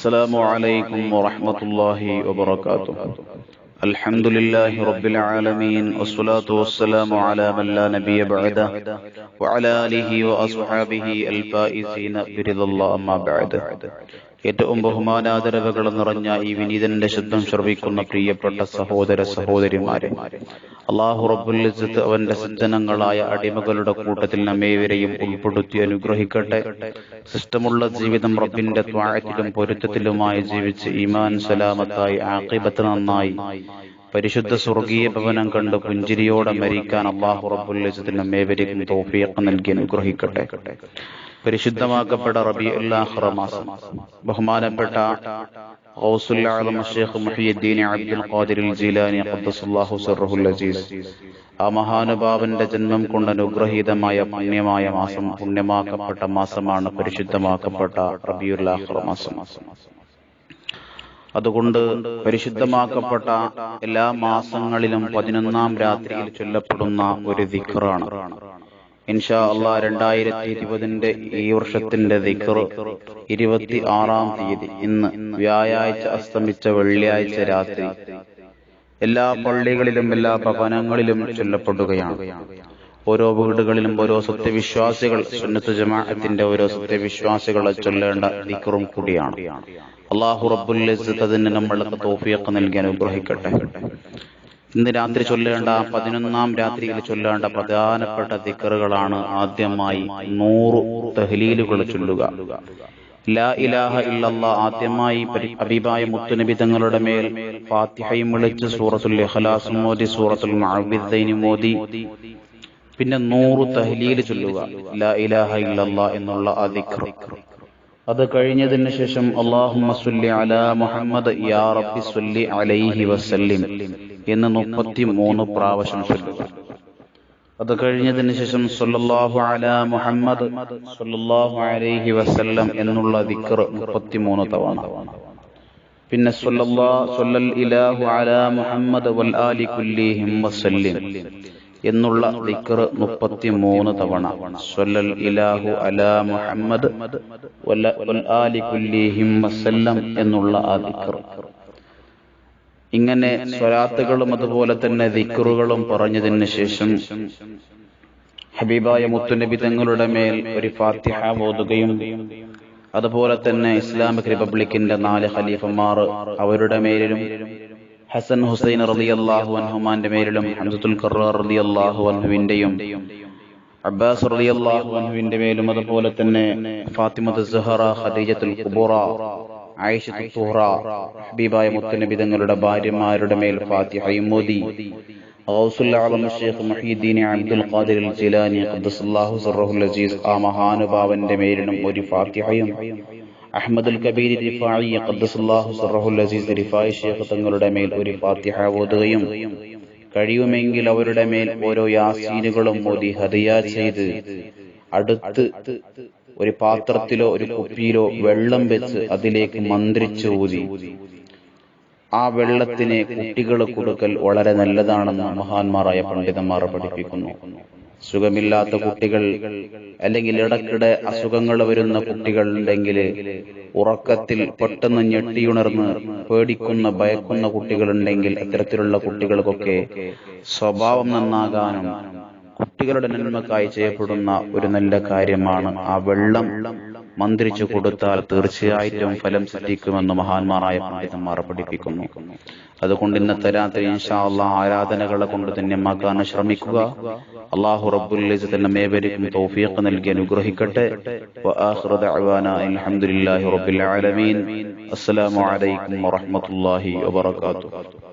السلام عليكم ورحمة الله وبركاته. الحمد لله رب العالمين والصلاة والسلام على من لا نبي بعده وعلى آله وأصحابه الفائزين برضا الله أما بعد. ഏറ്റവും ബഹുമാനാദരവകൾ നിറഞ്ഞ ഈ വിനീതന്റെ ശബ്ദം ശ്രവിക്കുന്ന പ്രിയപ്പെട്ട സഹോദര സഹോദരിമാരെ അള്ളാഹു റബ്ബുൽ അവന്റെ സജ്ജനങ്ങളായ അടിമകളുടെ കൂട്ടത്തിൽ നമ്മേവരെയും ഉൾപ്പെടുത്തി അനുഗ്രഹിക്കട്ടെ. സിസ്റ്റമുള്ള ജീവിതം റബ്ബിന്റെ ത്വാഴത്തിലും പൊരുത്തത്തിലുമായി ജീവിച്ച് ഈമാൻ സലാമത്തായി ആക്കിബത്ത് നന്നായി. പരിശുദ്ധ സ്വർഗീയ ഭവനം കണ്ട് പുഞ്ചിരിയോടെ മരിക്കാൻ അള്ളാഹു റബ്ബുൽ മേവരിക്കും നമ്മേവരെയും തൗഫീഖ് നൽകി അനുഗ്രഹിക്കട്ടെ. പരിശുദ്ധമാക്കപ്പെട്ട റബി മാസം ബഹുമാനപ്പെട്ട ആ മഹാനുഭാവന്റെ ജന്മം കൊണ്ട് അനുഗ്രഹീതമായ പുണ്യമായ മാസം പുണ്യമാക്കപ്പെട്ട മാസമാണ് പരിശുദ്ധമാക്കപ്പെട്ട റബിയുല്ലാഹ്റ മാസം അതുകൊണ്ട് പരിശുദ്ധമാക്കപ്പെട്ട എല്ലാ മാസങ്ങളിലും പതിനൊന്നാം രാത്രിയിൽ ചൊല്ലപ്പെടുന്ന ഒരു ദിക്റാണ് ഇൻഷാ അള്ളാ രണ്ടായിരത്തി ഇരുപതിന്റെ ഈ വർഷത്തിന്റെ ദിക്ർ ഇരുപത്തി ആറാം തീയതി ഇന്ന് വ്യാഴാഴ്ച അസ്തമിച്ച വെള്ളിയാഴ്ച രാത്രി എല്ലാ പള്ളികളിലും എല്ലാ ഭവനങ്ങളിലും ചൊല്ലപ്പെടുകയാണ്. ഓരോ വീടുകളിലും ഓരോ സത്യവിശ്വാസികൾ സുന്നത്ത് ജമാഅത്തിന്റെ ഓരോ സത്യവിശ്വാസികളെ ചൊല്ലേണ്ട ദിക്റും കൂടിയാണ്. അള്ളാഹു റബ്ബുൽ അതിന് നമ്മൾക്ക് തോഫിയൊക്കെ നൽകി അനുഗ്രഹിക്കട്ടെ. ഇന്ന് രാത്രി ചൊല്ലേണ്ട പതിനൊന്നാം രാത്രിയിൽ ചൊല്ലേണ്ട പ്രധാനപ്പെട്ട ദിക്കറുകളാണ് ആദ്യമായി നൂറ് തഹലീലുകൾ ചൊല്ലുക. ലാ ഇലാഹ ഇല്ലല്ല ആദ്യമായി അബീബായ മുത്തുനബി തങ്ങളുടെ മേൽ ഫാത്തിഹയും വിളിച്ച് സൂറത്തുൽ ഇഖ്ലാസും മോദി സൂറത്തുൽ മഅബിദ്ദൈനും മോദി പിന്നെ നൂറ് തഹലീൽ ചൊല്ലുക. ലാ ഇലാഹ ഇല്ലല്ല എന്നുള്ള ആ ദിക്ർ അത് കഴിഞ്ഞതിന് ശേഷം സല്ലി സല്ലി അലൈഹി വസല്ലിം എന്ന് മുപ്പത്തി മൂന്ന് പ്രാവശ്യം അത് കഴിഞ്ഞതിന് ശേഷം സല്ലല്ലാഹു അലാ മുഹമ്മദ് സല്ലല്ലാഹു അലൈഹി വസല്ലം എന്നുള്ള ദിക്കർ മുപ്പത്തി മൂന്ന് തവണ. പിന്നെ സല്ലൽ ഇലാഹു അലാ മുഹമ്മദ് വൽ ആലി കുല്ലിഹിം വസല്ലിം. എന്നുള്ള ദിക്ർ മുപ്പത്തിമൂന്ന് തവണ. ഇലാഹു അലാ മുഹമ്മദ് ആലി എന്നുള്ള ആ ദിക്ർ ഇങ്ങനെ സ്വരാത്തുകളും അതുപോലെ തന്നെ ദിക്റുകളും പറഞ്ഞതിന് ശേഷം ഹബീബായ മുത്തുനബി തങ്ങളുടെ മേൽ ഒരു ഫാത്തിഹ ഓതുകയും അതുപോലെ തന്നെ ഇസ്ലാമിക് റിപ്പബ്ലിക്കിന്റെ നാല് ഖലീഫമാർ അവരുടെ മേലിലും ഹസൻ ഹുസൈൻ റലി അള്ളാഹു അൻഹുമാന്റെ മേലിലും ഹംസത്തുൽ ഖറാർ റലി അള്ളാഹു അൻഹുവിന്റെയും അബ്ബാസ് റലി അള്ളാഹു അൻഹുവിന്റെ മേലും അതുപോലെ തന്നെ ഫാത്തിമത്ത് സുഹറ ഖദീജത്തുൽ കുബുറ ആയിഷത്തു തുഹറ ഹബീബായ മുത്തനബി തങ്ങളുടെ ഭാര്യമാരുടെ മേൽ ഫാത്തിഹയും മോദി ജിലാനി ആ മഹാനുഭാവന്റെ മേലിനും ഒരു ഫാത്തിഹയും അഹമ്മദുൽ കബീർ റിഫായി ഖദ്ദസല്ലാഹു സറഹുൽ അസീസ് റിഫായി ഷേഖ് തങ്ങളുടെ മേൽ ഒരു ഫാത്തിഹ ഓതുകയും കഴിയുമെങ്കിൽ അവരുടെ മേൽ ഓരോ യാസീനുകളും മോദി ഹദിയ ചെയ്ത് അടുത്ത് ഒരു പാത്രത്തിലോ ഒരു കുപ്പിയിലോ വെള്ളം വെച്ച് അതിലേക്ക് മന്ത്രിച്ചു ഊതി. ആ വെള്ളത്തിന് കുട്ടികൾ കൊടുക്കൽ വളരെ നല്ലതാണെന്ന് മഹാന്മാരായ പണ്ഡിതന്മാർ പഠിപ്പിക്കുന്നു. സുഖമില്ലാത്ത കുട്ടികൾ അല്ലെങ്കിൽ ഇടക്കിടെ അസുഖങ്ങൾ വരുന്ന കുട്ടികൾ ഉണ്ടെങ്കിൽ ഉറക്കത്തിൽ പെട്ടെന്ന് ഞെട്ടിയുണർന്ന് പേടിക്കുന്ന ഭയക്കുന്ന കുട്ടികളുണ്ടെങ്കിൽ ഇത്തരത്തിലുള്ള കുട്ടികൾക്കൊക്കെ സ്വഭാവം നന്നാകാനും കുട്ടികളുടെ നന്മക്കായി ചെയ്യപ്പെടുന്ന ഒരു നല്ല കാര്യമാണ് ആ വെള്ളം മന്ത്രിച്ചു കൊടുത്താൽ തീർച്ചയായിട്ടും ഫലം സിദ്ധിക്കുമെന്ന് മഹാന്മാരായ പണ്ഡിതന്മാർ പഠിപ്പിക്കുന്നു. അതുകൊണ്ട് ഇന്നത്തെ രാത്രി ഇൻഷാല്ല ആരാധനകളെ കൊണ്ട് തന്നെ മാക്കാൻ ശ്രമിക്കുക. അള്ളാഹു റബ്ബുൽ തന്നെ മേവരിക്കും തൗഫീഖ് നൽകി അനുഗ്രഹിക്കട്ടെ. അലഹമുല്ലാഹി റബ്ബിൽ ആലമീൻ. അസ്സലാമു അലൈക്കും വറഹ്മത്തുള്ളാഹി വബറകാതുഹു.